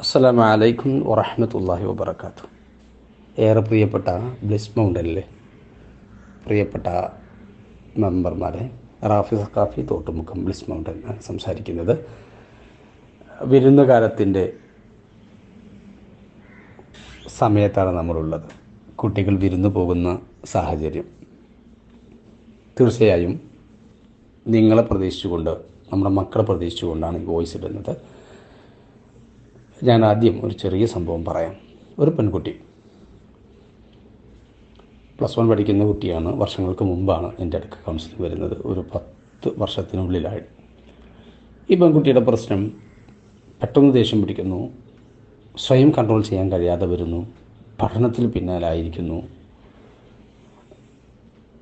അസ്സലാമു അലൈക്കും വറഹമത്തല്ലാഹി വബർക്കാത്തു ഏറെ പ്രിയപ്പെട്ട ബ്ലിസ് മൗണ്ടനിലെ പ്രിയപ്പെട്ട മെമ്പർമാരെ റാഫി സക്കാഫി തോട്ടുമുഖം ബ്ലിസ് മൗണ്ടൻ സംസാരിക്കുന്നത്. വിരുന്നുകാലത്തിന്റെ സമയത്താണ് നമ്മളുള്ളത്. കുട്ടികൾ വിരുന്നു പോകുന്ന സാഹചര്യം. തീർച്ചയായും നിങ്ങളെ പ്രതീക്ഷിച്ചുകൊണ്ട് നമ്മുടെ മക്കളെ പ്രതീക്ഷിച്ചുകൊണ്ടാണ് ഈ വോയിസ് ഇടുന്നത്. ഞാൻ ആദ്യം ഒരു ചെറിയ സംഭവം പറയാം. ഒരു പെൺകുട്ടി. പ്ലസ് വൺ പഠിക്കുന്ന കുട്ടിയാണ് വർഷങ്ങൾക്ക് മുമ്പാണ് എന്റെ അടുക്ക കൗൺസിലിംഗ് വരുന്നത്. ഒരു പത്ത് വർഷത്തിനുള്ളിലായി. ഈ പെൺകുട്ടിയുടെ പ്രശ്നം പെട്ടെന്ന് ദേഷ്യം പിടിക്കുന്നു. സ്വയം കൺട്രോൾ ചെയ്യാൻ കഴിയാതെ വരുന്നു. പഠനത്തിൽ പിന്നാലായിരിക്കുന്നു.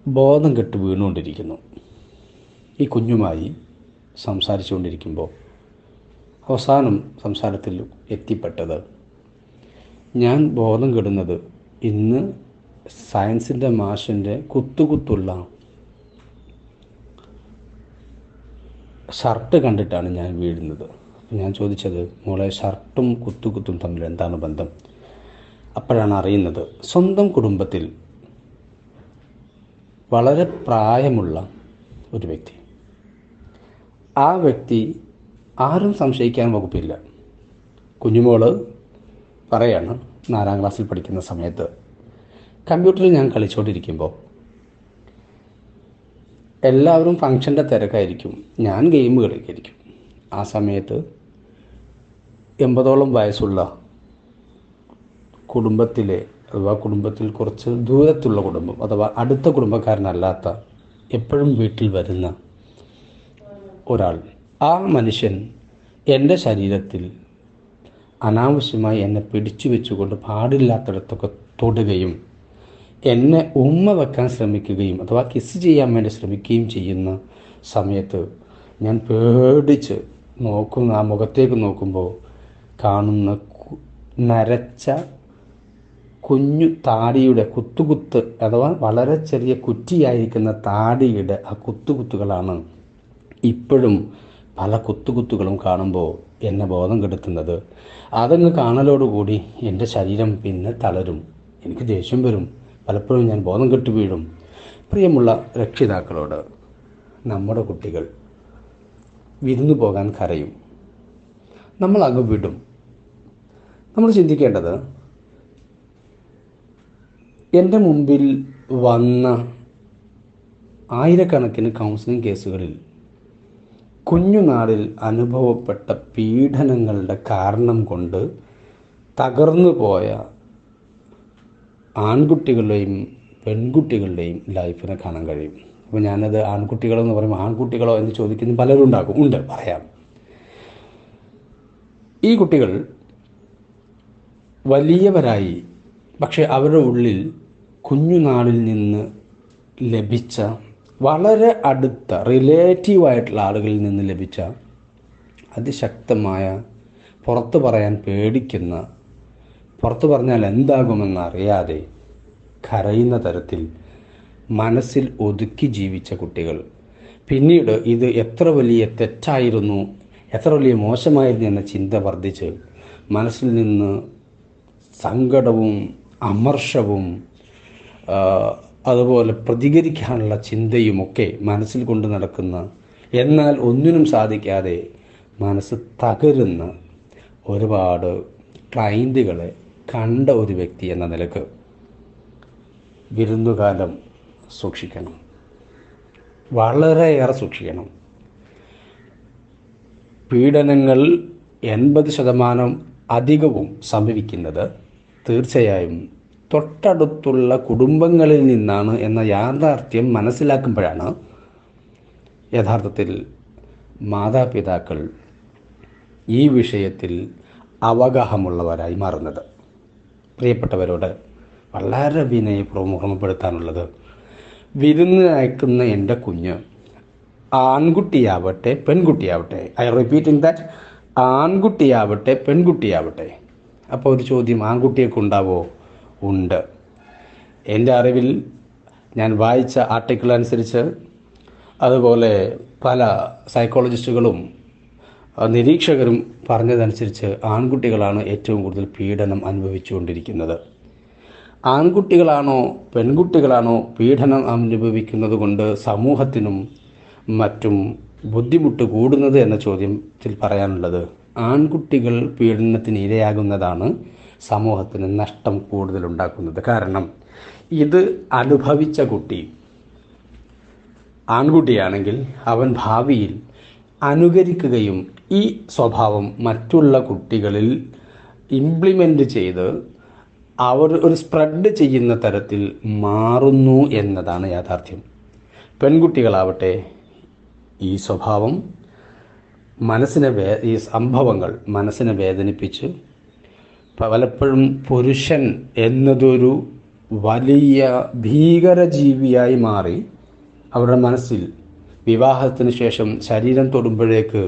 ബോധം കെട്ട് വീണുകൊണ്ടിരിക്കുന്നു. ഈ കുഞ്ഞുമായി സംസാരിച്ചുകൊണ്ടിരിക്കുമ്പോൾ അവസാനം സംസാരത്തിൽ എത്തിപ്പെട്ടത്. ഞാൻ ബോധം കെടുന്നത് ഇന്ന് സയൻസിന്റെ മാഷിന്റെ കുത്തുകുത്തുള്ള ഷർട്ട് കണ്ടിട്ടാണ് ഞാൻ വീഴുന്നത്. ഞാൻ ചോദിച്ചത് മോളെ ഷർട്ടും കുത്തുകുത്തും തമ്മിൽ എന്താണ് ബന്ധം? അപ്പോഴാണ് അറിയുന്നത് സ്വന്തം കുടുംബത്തിൽ വളരെ പ്രായമുള്ള ഒരു വ്യക്തി. ആ വ്യക്തി ആരും സംശയിക്കാൻ വകുപ്പില്ല. കുഞ്ഞുമോൾ പറയാണ് നാലാം ക്ലാസ്സിൽ പഠിക്കുന്ന സമയത്ത് കമ്പ്യൂട്ടറിൽ ഞാൻ കളിച്ചുകൊണ്ടിരിക്കുമ്പോൾ എല്ലാവരും ഫങ്ഷന്റെ തിരക്കായിരിക്കും ഞാൻ ഗെയിം കളിക്കായിരിക്കും ആ സമയത്ത് എൺപതോളം വയസ്സുള്ള കുടുംബത്തിലെ അഥവാ കുടുംബത്തിൽ കുറച്ച് ദൂരത്തുള്ള കുടുംബം അഥവാ അടുത്ത കുടുംബക്കാരനല്ലാത്ത എപ്പോഴും വീട്ടിൽ വരുന്ന ഒരാൾ ആ മനുഷ്യൻ എന്റെ ശരീരത്തിൽ അനാവശ്യമായി എന്നെ പിടിച്ചു വെച്ചുകൊണ്ട് പാടില്ലാത്തടത്തൊക്കെ തൊടുകയും എന്നെ ഉമ്മ വെക്കാൻ ശ്രമിക്കുകയും അഥവാ കിസ് ചെയ്യാൻ വേണ്ടി ശ്രമിക്കുകയും ചെയ്യുന്ന സമയത്ത് ഞാൻ പേടിച്ച് നോക്കുന്ന ആ മുഖത്തേക്ക് നോക്കുമ്പോൾ കാണുന്ന നരച്ച കുഞ്ഞു താടിയുടെ കുത്തുകുത്ത് അഥവാ വളരെ ചെറിയ കുറ്റിയായിരിക്കുന്ന താടിയുടെ ആ കുത്തുകുത്തുകളാണ് ഇപ്പോഴും പല കുത്തുകുത്തുകളും കാണുമ്പോൾ എന്നെ ബോധം കെടുത്തുന്നത്. അതങ്ങ് കാണലോടുകൂടി എന്റെ ശരീരം പിന്നെ തളരും. എനിക്ക് ദേഷ്യം വരും. പലപ്പോഴും ഞാൻ ബോധം കെട്ടു വീഴും. പ്രിയമുള്ള രക്ഷിതാക്കളോട് നമ്മുടെ കുട്ടികൾ വിരുന്നു പോകാൻ കരയും. നമ്മൾ അങ്ങ് വിടും. നമ്മൾ ചിന്തിക്കേണ്ടത് എന്റെ മുമ്പിൽ വന്ന ആയിരക്കണക്കിന് കൗൺസിലിംഗ് കേസുകളിൽ കുഞ്ഞുനാളിൽ അനുഭവപ്പെട്ട പീഡനങ്ങളുടെ കാരണം കൊണ്ട് തകർന്നു പോയ ആൺകുട്ടികളുടെയും പെൺകുട്ടികളുടെയും ലൈഫിനെ കാണാൻ കഴിയും. അപ്പോൾ ഞാനത് ആൺകുട്ടികളെന്ന് പറയുമ്പോൾ ആൺകുട്ടികളോ എന്ന് ചോദിക്കുന്ന പലരും ഉണ്ടാക്കും ഉണ്ട് പറയാം. ഈ കുട്ടികൾ വലിയവരായി. പക്ഷെ അവരുടെ ഉള്ളിൽ കുഞ്ഞുനാളിൽ നിന്ന് ലഭിച്ച വളരെ അടുത്ത റിലേറ്റീവായിട്ടുള്ള ആളുകളിൽ നിന്ന് ലഭിച്ച അതിശക്തമായ പുറത്ത് പറയാൻ പേടിക്കുന്ന പുറത്ത് പറഞ്ഞാൽ എന്താകുമെന്നറിയാതെ കരയുന്ന തരത്തിൽ മനസ്സിൽ ഒതുക്കി ജീവിച്ച കുട്ടികൾ. പിന്നീട് ഇത് എത്ര വലിയ തെറ്റായിരുന്നു എത്ര വലിയ മോശമായിരുന്നു എന്ന ചിന്ത വർദ്ധിച്ച് മനസ്സിൽ നിന്ന് സങ്കടവും അമർഷവും അതുപോലെ പ്രതികരിക്കാനുള്ള ചിന്തയുമൊക്കെ മനസ്സിൽ കൊണ്ട് നടക്കുന്ന എന്നാൽ ഒന്നിനും സാധിക്കാതെ മനസ്സ് തകരുന്ന ഒരുപാട് ക്ലൈന്റുകളെ കണ്ട ഒരു വ്യക്തി എന്ന നിലയ്ക്ക് വിരുന്നുകാലം സൂക്ഷിക്കണം. വളരെയേറെ സൂക്ഷിക്കണം. പീഡനങ്ങൾ എൺപത് ശതമാനം അധികവും സംഭവിക്കുന്നത് തീർച്ചയായും തൊട്ടടുത്തുള്ള കുടുംബങ്ങളിൽ നിന്നാണ് എന്ന യാഥാർത്ഥ്യം മനസ്സിലാക്കുമ്പോഴാണ് യഥാർത്ഥത്തിൽ മാതാപിതാക്കൾ ഈ വിഷയത്തിൽ അവഗാഹമുള്ളവരായി മാറുന്നത്. പ്രിയപ്പെട്ടവരോട് വളരെ വിനയപൂർവം ഓർമ്മപ്പെടുത്താനുള്ളത് വിരുന്ന് അയക്കുന്ന എന്റെ കുഞ്ഞ് ആൺകുട്ടിയാവട്ടെ പെൺകുട്ടിയാവട്ടെ ഐ റിപ്പീറ്റിംഗ് ദാറ്റ് ആൺകുട്ടിയാവട്ടെ പെൺകുട്ടിയാവട്ടെ. അപ്പോൾ ഒരു ചോദ്യം ആൺകുട്ടിയൊക്കെ ഉണ്ടാവോ ഉണ്ട്. എന്റെ അറിവിൽ ഞാൻ വായിച്ച ആർട്ടിക്കിൾ അനുസരിച്ച് അതുപോലെ പല സൈക്കോളജിസ്റ്റുകളും നിരീക്ഷകരും പറഞ്ഞതനുസരിച്ച് ആൺകുട്ടികളാണ് ഏറ്റവും കൂടുതൽ പീഡനം അനുഭവിച്ചുകൊണ്ടിരിക്കുന്നത്. ആൺകുട്ടികളാണോ പെൺകുട്ടികളാണോ പീഡനം അനുഭവിക്കുന്നത് കൊണ്ട് സമൂഹത്തിനും മറ്റും ബുദ്ധിമുട്ട് കൂടുന്നത് എന്ന ചോദ്യത്തിൽ പറയാനുള്ളത്. ആൺകുട്ടികൾ പീഡനത്തിന് ഇരയാകുന്നതാണ് സമൂഹത്തിന് നഷ്ടം കൂടുതലുണ്ടാക്കുന്നത്. കാരണം ഇത് അനുഭവിച്ച കുട്ടി ആൺകുട്ടിയാണെങ്കിൽ അവൻ ഭാവിയിൽ അനുകരിക്കുകയും ഈ സ്വഭാവം മറ്റുള്ള കുട്ടികളിൽ ഇംപ്ലിമെന്റ് ചെയ്ത് അവർ ഒരു സ്പ്രെഡ് ചെയ്യുന്ന തരത്തിൽ മാറുന്നു എന്നതാണ് യാഥാർത്ഥ്യം. പെൺകുട്ടികളാവട്ടെ ഈ സ്വഭാവം മനസ്സിനെ ഈ സംഭവങ്ങൾ മനസ്സിനെ വേദനിപ്പിച്ച് പലപ്പോഴും പുരുഷൻ എന്നതൊരു വലിയ ഭീകര ജീവിയായി മാറി അവരുടെ മനസ്സിൽ വിവാഹത്തിന് ശേഷം ശരീരം തൊടുമ്പോഴേക്ക്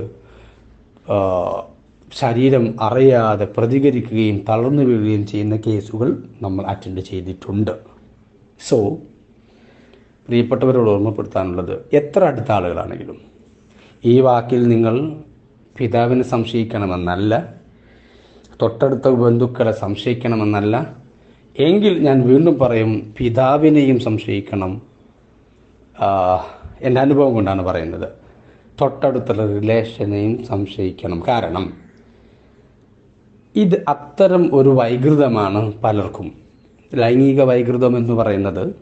ശരീരം അറിയാതെ പ്രതികരിക്കുകയും തളർന്നു വീഴുകയും ചെയ്യുന്ന കേസുകൾ നമ്മൾ അറ്റൻഡ് ചെയ്തിട്ടുണ്ട്. സോ പ്രിയപ്പെട്ടവരോട് ഓർമ്മപ്പെടുത്താനുള്ളത് എത്ര അടുത്ത ആളുകളാണെങ്കിലും. ഈ വാക്കിൽ നിങ്ങൾ പിതാവിനെ സംശയിക്കണമെന്നല്ല തൊട്ടടുത്ത ബന്ധുക്കളെ സംശയിക്കണമെന്നല്ല എങ്കിൽ ഞാൻ വീണ്ടും പറയും പിതാവിനെയും സംശയിക്കണം. എന്റെ അനുഭവം കൊണ്ടാണ് പറയുന്നത്. തൊട്ടടുത്തുള്ള റിലേഷനെയും സംശയിക്കണം. കാരണം ഇത് അത്തരം ഒരു വൈകൃതമാണ് പലർക്കും. ലൈംഗിക വൈകൃതം എന്ന് പറയുന്നത്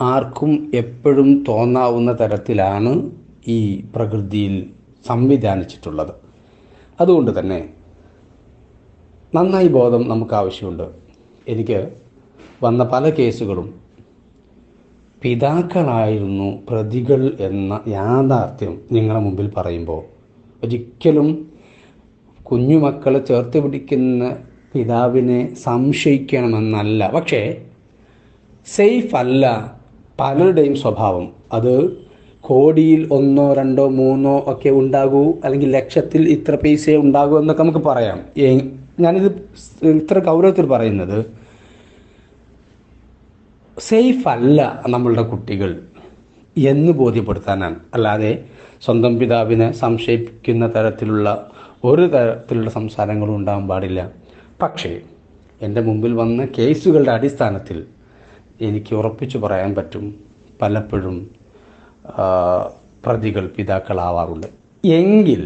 ആർക്കും എപ്പോഴും തോന്നാവുന്ന തരത്തിലാണ് ഈ പ്രകൃതിയിൽ സംവിധാനിച്ചിട്ടുള്ളത്. അതുകൊണ്ട് തന്നെ നന്നായി ബോധം നമുക്ക് ആവശ്യമുണ്ട് എനിക്ക് വന്ന പല കേസുകളും പിതാക്കളായിരുന്നു പ്രതികൾ എന്ന യാഥാർത്ഥ്യം നിങ്ങളുടെ മുമ്പിൽ പറയുമ്പോൾ. ഒരിക്കലും കുഞ്ഞുമക്കളെ ചേർത്ത് പിടിക്കുന്ന പിതാവിനെ സംശയിക്കണമെന്നല്ല. പക്ഷേ സേഫ് അല്ല പലരുടെയും സ്വഭാവം. അത് കോടിയിൽ ഒന്നോ രണ്ടോ മൂന്നോ ഒക്കെ ഉണ്ടാകൂ അല്ലെങ്കിൽ ലക്ഷത്തിൽ ഇത്ര പൈസ ഉണ്ടാകൂ എന്നൊക്കെ നമുക്ക് പറയാം. ഞാനിത് ഇത്ര ഗൗരവത്തിൽ പറയുന്നത് സേഫ് അല്ല നമ്മളുടെ കുട്ടികൾ എന്ന് ബോധ്യപ്പെടുത്താനാണ്. അല്ലാതെ സ്വന്തം പിതാവിനെ സംശയിക്കുന്ന തരത്തിലുള്ള ഒരു തരത്തിലുള്ള സംസാരങ്ങളും ഉണ്ടാകാൻ പാടില്ല. പക്ഷേ എന്റെ മുമ്പിൽ വന്ന കേസുകളുടെ അടിസ്ഥാനത്തിൽ എനിക്ക് ഉറപ്പിച്ചു പറയാൻ പറ്റും പലപ്പോഴും പ്രതികൾ പിതാക്കളാവാറുണ്ട്. എങ്കിൽ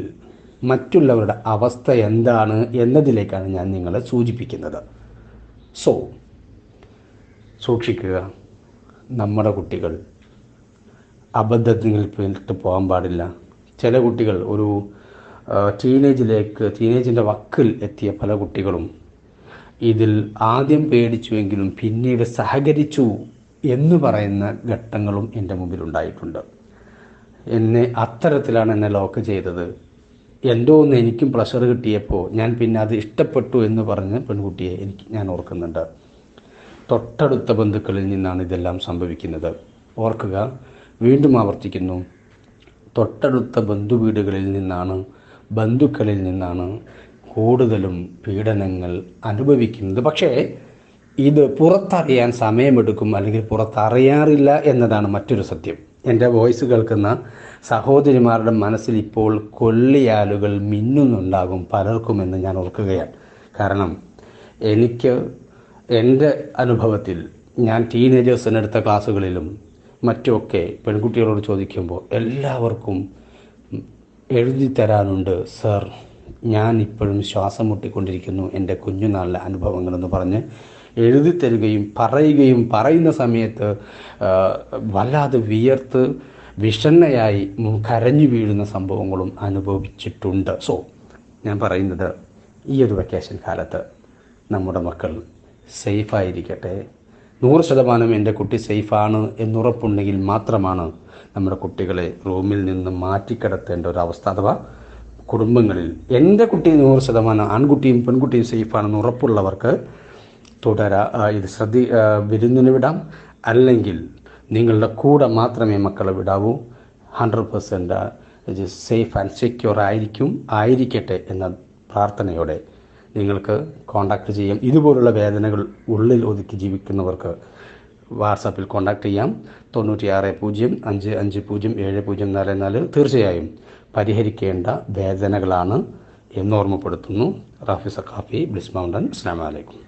മറ്റുള്ളവരുടെ അവസ്ഥ എന്താണ് എന്നതിലേക്കാണ് ഞാൻ നിങ്ങളെ സൂചിപ്പിക്കുന്നത്. സോ സൂക്ഷിക്കുക. നമ്മുടെ കുട്ടികൾ അബദ്ധത്തിൽ പെട്ട് പോകാൻ പാടില്ല. ചില കുട്ടികൾ ഒരു ടീനേജിലേക്ക് ടീനേജിന്റെ വക്കിൽ എത്തിയ പല കുട്ടികളും ഇതിൽ ആദ്യം പേടിച്ചുവെങ്കിലും പിന്നീട് സഹകരിച്ചു എന്ന് പറയുന്ന ഘട്ടങ്ങളും എന്റെ മുമ്പിൽ ഉണ്ടായിട്ടുണ്ട് എന്നെ അത്തരത്തിലാണ് എന്നെ ലോക്ക് ചെയ്തത്. എന്തോ ഒന്ന് എനിക്കും പ്ലഷർ കിട്ടിയപ്പോൾ ഞാൻ പിന്നെ അത് ഇഷ്ടപ്പെട്ടു എന്ന് പറഞ്ഞ് പെൺകുട്ടിയെ എനിക്ക് ഞാൻ ഓർക്കുന്നുണ്ട്. തൊട്ടടുത്ത ബന്ധുക്കളിൽ നിന്നാണ് ഇതെല്ലാം സംഭവിക്കുന്നത്. ഓർക്കുക വീണ്ടും ആവർത്തിക്കുന്നു. തൊട്ടടുത്ത ബന്ധു വീടുകളിൽ നിന്നാണ് ബന്ധുക്കളിൽ നിന്നാണ് കൂടുതലും പീഡനങ്ങൾ അനുഭവിക്കുന്നത്. പക്ഷേ ഇത് പുറത്തറിയാൻ സമയമെടുക്കും അല്ലെങ്കിൽ പുറത്തറിയാറില്ല എന്നതാണ് മറ്റൊരു സത്യം. എന്റെ വോയിസ് കേൾക്കുന്ന സഹോദരിമാരുടെ മനസ്സിൽ ഇപ്പോൾ കൊള്ളിയാലുകൾ മിന്നുന്നുണ്ടാകും പലർക്കുമെന്ന് ഞാൻ ഓർക്കുകയാണ്. കാരണം എനിക്ക് എന്റെ അനുഭവത്തിൽ ഞാൻ ടീനേജേഴ്സിനെടുത്ത ക്ലാസ്സുകളിലും മറ്റുമൊക്കെ പെൺകുട്ടികളോട് ചോദിക്കുമ്പോൾ എല്ലാവർക്കും എഴുതി തരാനുണ്ട് സർ ഞാൻ ഇപ്പോഴും ശ്വാസം മുട്ടിക്കൊണ്ടിരിക്കുന്നു. എന്റെ കുഞ്ഞുനാളിലെ അനുഭവങ്ങളെന്ന് പറഞ്ഞ് എഴുതി തരികയും പറയുകയും പറയുന്ന സമയത്ത് വല്ലാതെ വിയർത്ത് വിഷണ്ണയായി കരഞ്ഞു വീഴുന്ന സംഭവങ്ങളും അനുഭവിച്ചിട്ടുണ്ട്. സോ ഞാൻ പറയുന്നത് ഈ ഒരു വെക്കേഷൻ കാലത്ത് നമ്മുടെ മക്കൾ സേഫായിരിക്കട്ടെ നൂറ് ശതമാനം എന്റെ കുട്ടി സേഫാണ് എന്നുറപ്പുണ്ടെങ്കിൽ മാത്രമാണ് നമ്മുടെ കുട്ടികളെ റൂമിൽ നിന്ന് മാറ്റിക്കിടത്തേണ്ട ഒരു അവസ്ഥ അഥവാ കുടുംബങ്ങളിൽ എന്റെ കുട്ടി നൂറ് ശതമാനം ആൺകുട്ടിയും പെൺകുട്ടിയും സേഫാണെന്ന് ഉറപ്പുള്ളവർക്ക് തുടരാ. ഇത് ശ്രദ്ധി വിരുന്നിന് വിടാം. അല്ലെങ്കിൽ നിങ്ങളുടെ കൂടെ മാത്രമേ മക്കളെ വിടാവൂ. Hundred percent safe and secure ആയിരിക്കും ആയിരിക്കട്ടെ എന്ന പ്രാർത്ഥനയോടെ നിങ്ങൾക്ക് കോണ്ടാക്ട് ചെയ്യാം. ഇതുപോലുള്ള വേദനകൾ ഉള്ളിൽ ഒതുക്കി ജീവിക്കുന്നവർക്ക് വാട്സാപ്പിൽ കോണ്ടാക്ട് ചെയ്യാം. തൊണ്ണൂറ്റിയാറ് പൂജ്യം അഞ്ച് അഞ്ച് പൂജ്യം ഏഴ് പൂജ്യം നാല് നാല്. തീർച്ചയായും പരിഹരിക്കേണ്ട വേദനകളാണ് എന്നോർമ്മപ്പെടുത്തുന്നു. Rafi Saqafi Bliss Mountain. അസ്ലാം വലൈക്കും